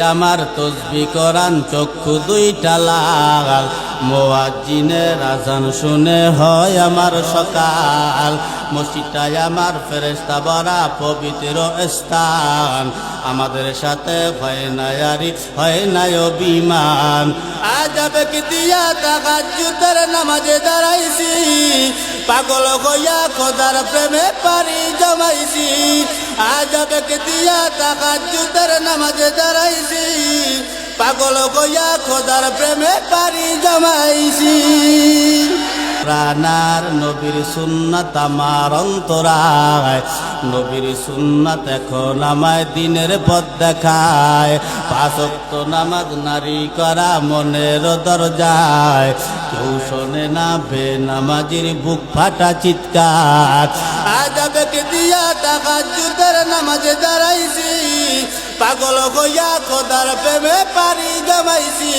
আমার তসবি করান, চক্ষু দুইটা লাল। মোয়াজিনের আজান শুনে হয় আমার সকাল। মসজিদটাই আমার ফেরেস্তা বরা পবিত্র স্থান। আমাদের সাথে হয় না আরি হয় না অভিমান। কি দিয়া টাকা নামাজে দাঁড়াইছি? পাগল হইয়া খোদার প্রেমে পারি জমাইছি। আজ আবে কি দিয়া জুতের নামাজে দাঁড়াইছি, পাগল হইয়া খোদার প্রেমে পারি জমাইছি। প্রাণার নবীর সুন্নাত আমার অন্তরায়, নবীর সুন্নাত এখন আমায় দিনের পথ দেখায়। পাশক্ত নামাজ নারী করা মনের দরজায়, কেউ শোনে না বে নামাজির বুক ফাটা চিৎকার। আজ দিয়া জুতের নামাজে দাঁড়াইছি, পাগল হইয়া খোদার প্রেমে পারি জমাইছি।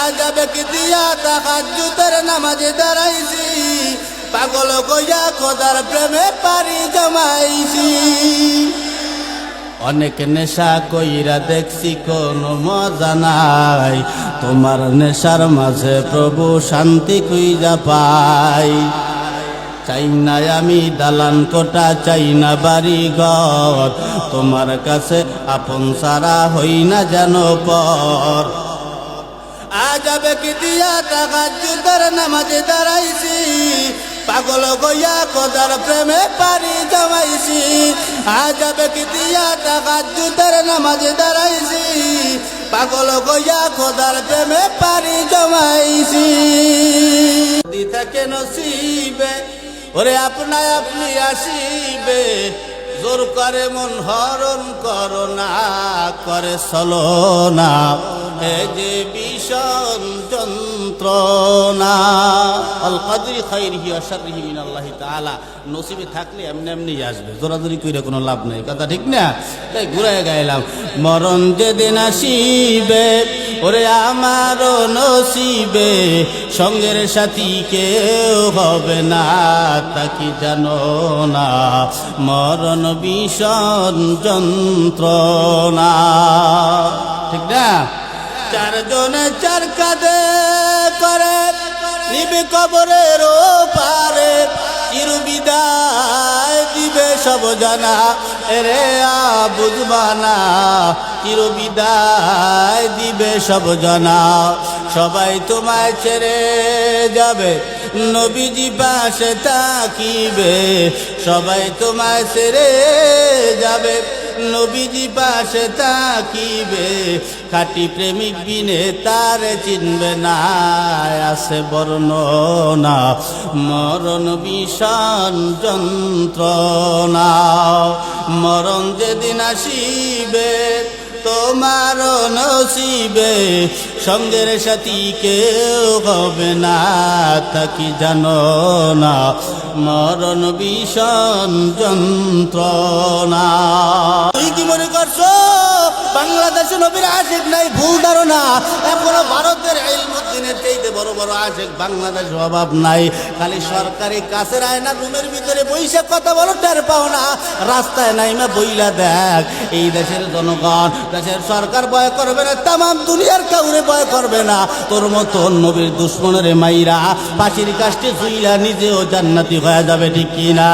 আজ আবেকে দিয়া টাকা জুতের নামাজে দাঁড়াইছি, পাগল হইয়া খোদার প্রেমে পারি জমাইছি। অনেক নেশা কইরা দেখছি, কোনো মজা নাই। তোমার নেশার মাঝে প্রভু শান্তি খুইজা পাই। চাই না আমি দালান কোটা, চাই না বাড়ি ঘর তোমার কাছে আপন সারা হই না যেন পর। আজ আবে কি দিয়া টাকা নামাজে দাঁড়াইছি, পাগল গইয়া কদার প্রেমে পারি জমাইছি। আজ আবে কি দিয়া টাকা নামাজে দাঁড়াইছি, পাগল গইয়া খোদার প্রেমে পারি জমাইছি। থাকে নসিবে ওরে আপনায় আপনি আসিবে, জোর করে মন হরণ করো না, করে চলো না। যে ভীষণ যন্ত্রণা। অল কাদরি খাইরিহি অশারিহি মিন আল্লাহ তাআলা, নসিবে থাকলে এমনি এমনি আসবে, জোরাজোরি কইরে কোনো লাভ নেই। কথা ঠিক না? তাই ঘুরে গাইলাম, মরণ যেদিন আসিবে ওরে আমার নসিবে সঙ্গের সাথী কেউ হবে না, তা কি জানো না? মরণ ভীষণ যন্ত্রণা। ঠিক না? চারজনে চার কাঁধে করে, নিবে কবরের পারে বিদায় দিবে সব জানা। এরে বুঝবানা চির দিবে সব জানা। সবাই তোমায় ছেড়ে যাবে, নবীজি পাশে তাকিবে। সবাই তোমায় ছেড়ে যাবে। নবীজি পাশে তাকিবে খাটি প্রেমিক বিনে তার চিনবে না, আছে বর্ণনা, মরণ বিষণ যন্ত্রণা। মরণ যেদিন আসিবে, তোমার নসিবে, সঙ্গের সাথী কেউ হবে না তাকি জানো না? মরণ ভীষণ যন্ত্রণা। বাংলাদেশে নবীর আশেক নাই, ভুল ধারণা। এখনও ভারতের এলমুদ্দিনের চাইতে বড় বড় আশেক বাংলাদেশ অভাব নাই। খালি সরকারি কাছের আয়না রুমের ভিতরে বইসে কথা বলো, টের পাও না। রাস্তায় নাইমা বইলা দেখ, এই দেশের জনগণ, দেশের সরকার ভয় করবে না তাম দুনিয়ার কাউরে ভয় করবে না। তোর মতো নবীর দুশ্মনের মাইরা পাখির কাছটি জুইলা নিজেও জান্নাতি হয়ে যাবে, ঠিক কিনা?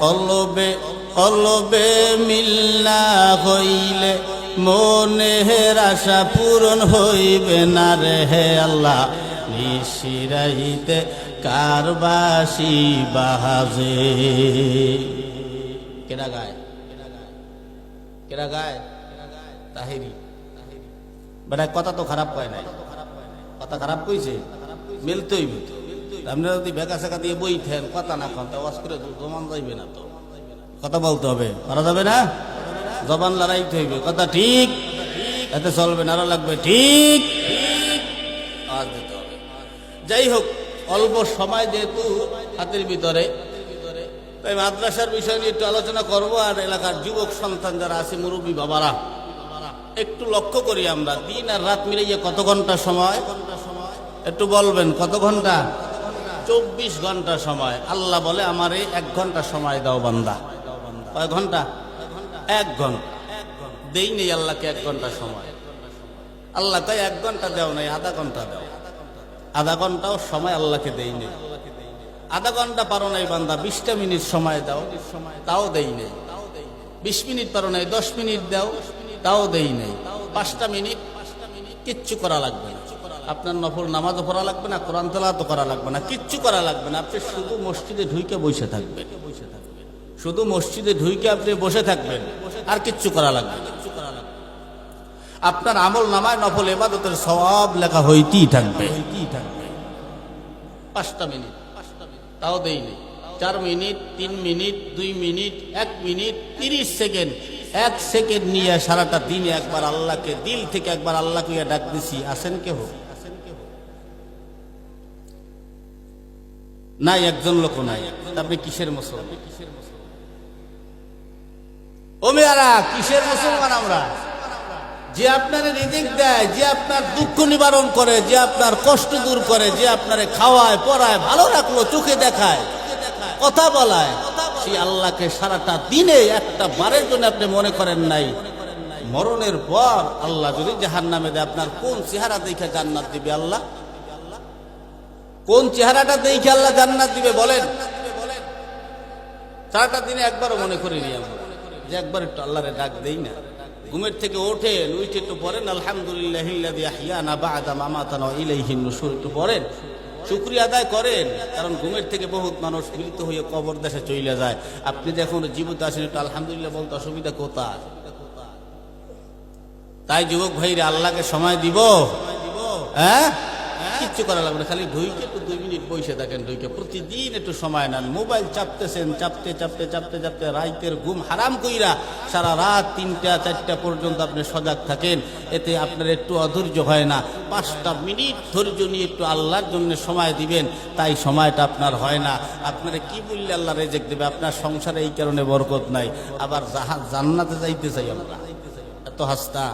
কলবে কলবে মিল্লা হইলে মনের আশা পূরণ হইবে না রে হে আল্লাহ। নিশিরাইতে কারবাসি বাহাজে। কেনা গায়? কেনা গায়? তাহিরি। বেটা, কথা তো খারাপ কয় নাই। কথা খারাপ কইছে? মিলতেই মিলতে আপনারা যদি বেকা সেকা দিয়ে বই থেন কথা না খান তা ওয়াজ করে জমান যাইবে না তো। কথা বলতে হবে। করা যাবে না? জবান লড়াইতে হইবে। কথা ঠিক? এতে চলবে না লাগবে। ঠিক? যাই হোক, অল্প সময় যেহেতু হাতের ভিতরে, তাই মাদ্রাসার বিষয় নিয়ে একটু আলোচনা করব আর এলাকার যুবক সন্তান যারা আছে, মুরব্বী বাবারা, একটু লক্ষ্য করি আমরা। দিন আর রাত মিলে মিলিয়ে কত ঘণ্টা সময়? একটু বলবেন, কত ঘণ্টা? চব্বিশ ঘণ্টা সময়। আল্লাহ বলে, আমার এক ঘণ্টা সময় দাও বান্দা। কয় ঘণ্টা? এক ঘণ্টা। দেই নেই আল্লাহকে এক ঘণ্টা সময়। আল্লাহ তাই এক ঘণ্টা দেও নাই, আধা ঘণ্টা দাও। আধা ঘন্টাও সময় আল্লাহকে দেই নেই। আধা ঘণ্টা পারো নাই বান্দা, বিশটা মিনিট সময় দাও, তাও দেই নেই। বিশ মিনিট পারো নাই, দশ মিনিট দাও, তাও দেই নেই। পাঁচটা মিনিট কিচ্ছু করা লাগবে না। আপনার নফল নামাজও পড়া লাগবে না, কোরআন তেলাতো করা লাগবে না, কিচ্ছু করা লাগবে না। আপনি শুধু মসজিদে ঢুইকে বসে থাকবেন। শুধু মসজিদে ঢুইকে আপনি বসে থাকবেন, আর কিচ্ছু করা লাগবে আপনার আমল নামায় নফল এবাদতের সব লেখা হইতেই থাকবে। পাঁচটা মিনিট, তাও দেইনি চার মিনিট, তিন মিনিট, দুই মিনিট, এক মিনিট, তিরিশ সেকেন্ড। এক সেকেন্ড নিয়ে সারাটা দিন একবার আল্লাহকে, দিল থেকে একবার আল্লাহকে ডাক দিছি, আসেন কেহ নাই, একজন লোক নাই। আপনি কিসের মুসলমান ও মেয়ারা কিসের মুসলমান আমরা? যে আপনার রিজিক দেয়, যে আপনার দুঃখ নিবারণ করে, যে আপনার কষ্ট দূর করে, যে আপনারে খাওয়ায়, পড়ায়, ভালো রাখল, চোখে দেখায়, কথা বলায়, সেই আল্লাহকে সারাটা দিনে একটা বারের জন্য আপনি মনে করেন নাই। মরণের পর আল্লাহ যদি জাহান নামে দেয়, আপনার কোন চেহারা দেখে জান্নাত দিবে আল্লাহ? কোন চেহারাটা দেখে আল্লাহ জান্নাত দিবে বলেন? সারাটা দিনে একবারও মনে করিনি আমরা যে একবার একটু আল্লাহরে ডাক দেই না। ঘুমের থেকে ওঠেন উঠে একটু পড়েন, আলহামদুলিল্লাহ নুশুর একটু পড়েন। শুক্রিয়া আদায় করেন, কারণ ঘুমের থেকে বহুত মানুষ মৃত হয়ে কবর দেশে চলে যায়। আপনি যখন জীবিত আছেন একটু, আলহামদুলিল্লাহ বলতে অসুবিধা কোথায়? তাই যুবক ভাইরা, আল্লাহকে সময় দিব। হ্যাঁ? কিচ্ছু করা লাগবে না, খালি ঢুইকে একটু দুই মিনিট বসে থাকেন, ঢুইকে। প্রতিদিন একটু সময় নেন, মোবাইল চাপতেছেন, চাপতে চাপতে চাপতে চাপতে রাইতের ঘুম হারাম কইরা সারা রাত তিনটা, চারটা পর্যন্ত আপনি সজাগ থাকেন, এতে আপনার একটু অধৈর্য হয় না। পাঁচটা মিনিট ধৈর্য নিয়ে একটু আল্লাহর জন্য সময় দিবেন, তাই সময়টা আপনার হয় না। আপনারা কি বললে আল্লাহ রেজেক দেবে? আপনার সংসারে এই কারণে বরকত নাই। আবার জাহা জান্নাতে যাইতে চাই আমরা। এত হাস্তা।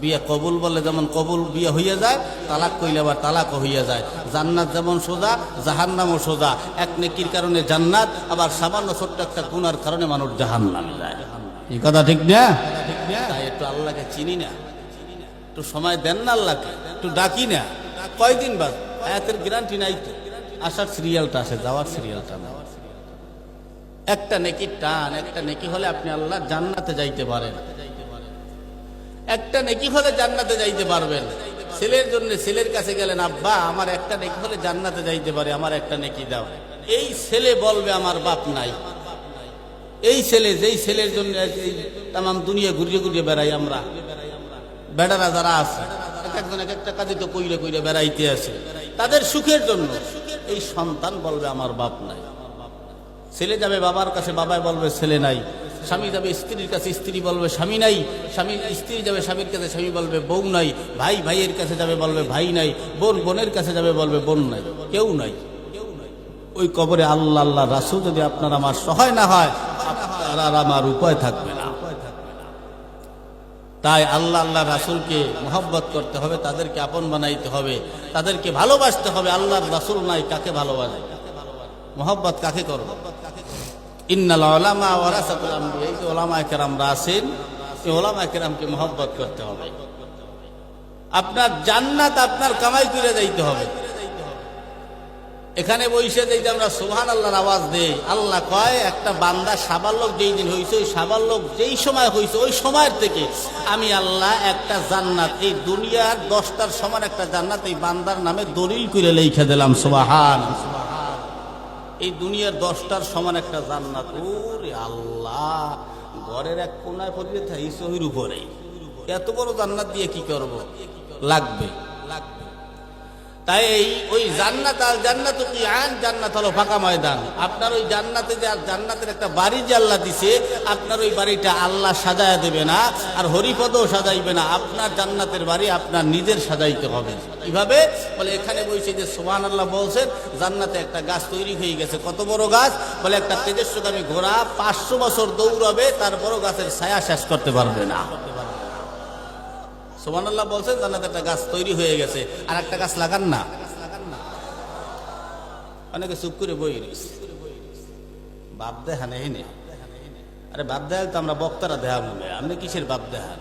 বিয়ে কবুল বলে যেমন কবুল বিয়ে হইয়া যায় তালাক কইলে আবার তালাকও হইয়া যায়। জান্নাত যেমন সোজা জাহান্নামও সোজা। এক নেকির কারণে জান্নাত আবার সামান্য ছোট্ট একটা গুনার কারণে মানুষ জাহান্নামে যায়। এই কথা ঠিক না? তাই একটু আল্লাহকে চিনি না। একটু সময় দেন না আল্লাহকে একটু ডাকি না। কয়দিন বাদ? হায়াতের গ্যারান্টি নাই তো। আসার সিরিয়ালটা আসে যাওয়ার সিরিয়ালটা না একটা নেকি টান একটা নেকি হলে আপনি আল্লাহ জান্নাতে যাইতে পারেন। একটা নেকি হলে জান্নাতে যাইতে পারবেন। ছেলের জন্য ছেলের কাছে গেলেন, আব্বা, আমার একটা নেকি হলে জান্নাতে যাইতে পারে, আমার একটা নেকি দাও। এই ছেলে বলবে, আমার বাপ নাই। এই ছেলে, যেই ছেলের জন্য তাম দুনিয়া ঘুরিয়ে ঘুরিয়ে বেড়াই আমরা। বেড়ারা যারা আছে, এক একজন এক একটা কাজে তো কইরে কইরে বেড়াইতে আছে তাদের সুখের জন্য এই সন্তান বলবে, আমার বাপ নাই। ছেলে যাবে বাবার কাছে, বাবাই বলবে, ছেলে নাই। স্বামী যাবে, স্ত্রীর কাছে স্ত্রী বলবে, স্বামী নাই। স্বামী, স্ত্রী যাবে, স্বামীর কাছে স্বামী বলবে, বউ নাই। ভাই, ভাইয়ের কাছে যাবে বলবে, ভাই নাই। বোন, বোনের কাছে যাবে বলবে, বোন নাই। কেউ নাই। ওই কবরে আল্লাহ আল্লাহ, রাসুল যদি আপনার আমার সহায় না হয়, আপনার আর আমার উপায় থাকবে না। তাই আল্লাহ আল্লাহ, রাসুলকে মহব্বত করতে হবে, তাদেরকে আপন বানাইতে হবে, তাদেরকে ভালোবাসতে হবে। আল্লাহর রাসুল নাই, কাকে ভালোবাসে? মহব্বত কাকে করব? ইন্নাল ওলামা ওয়ারাসাতুল আম্বিয়া, এই যে ওলামা কেরামরা আছেন, এই ওলামা কেরামকে মহব্বত করতে হবে। আপনার জান্নাত আপনার কামাই করে যাইতে হবে। এখানে যেই যে আমরা সুহান আল্লাহর আওয়াজ দেই, আল্লাহ কয়, একটা বান্দা সাবাল্লোক যেই দিন হয়েছে ওই সাবাল্লোক যেই সময় হয়েছে ওই সময়ের থেকে আমি আল্লাহ একটা জান্নাত, এই দুনিয়ার দশটার সমান একটা জান্নাত এই বান্দার নামে দলিল করে লেখা দিলাম সুবাহান এই দুনিয়ার দশটার সমান একটা জান্নাত। ওরে আল্লাহ, ঘরের এক কোনায় পড়লে থাই সহির উপরে এত বড় জান্নাত দিয়ে কি করব? লাগবে লাগবে। তাই ওই জান্নাত আর জান্নাত কি আন জান্নাত হলো ফাঁকা ময়দান। আপনার ওই জান্নাতে যে আর জান্নাতের একটা বাড়ি যে আল্লাহ দিছে, আপনার ওই বাড়িটা আল্লাহ সাজায় দেবে না, আর হরিপদও সাজাইবে না। আপনার জান্নাতের বাড়ি আপনার নিজের সাজাইতে হবে। কীভাবে? বলে এখানে বলছে যে সোহান আল্লাহ বলছেন, জান্নাতে একটা গাছ তৈরি হয়ে গেছে। কত বড় গাছ? বলে একটা তেজস্বগামী ঘোড়া পাঁচশো বছর দৌড়াবে, তার বড় গাছের ছায়া শেষ করতে পারবে না। সোমান আল্লাহ বলছেন জান্নাতে একটা গাছ তৈরি হয়ে গেছে, আর একটা গাছ লাগান না। অনেকে চুপ করে বই রয়েছে। বাপ দেহানে আরে বাপ দেহাল তো আমরা বক্তারা দেহা মনে আপনি কিসের বাপ দেহান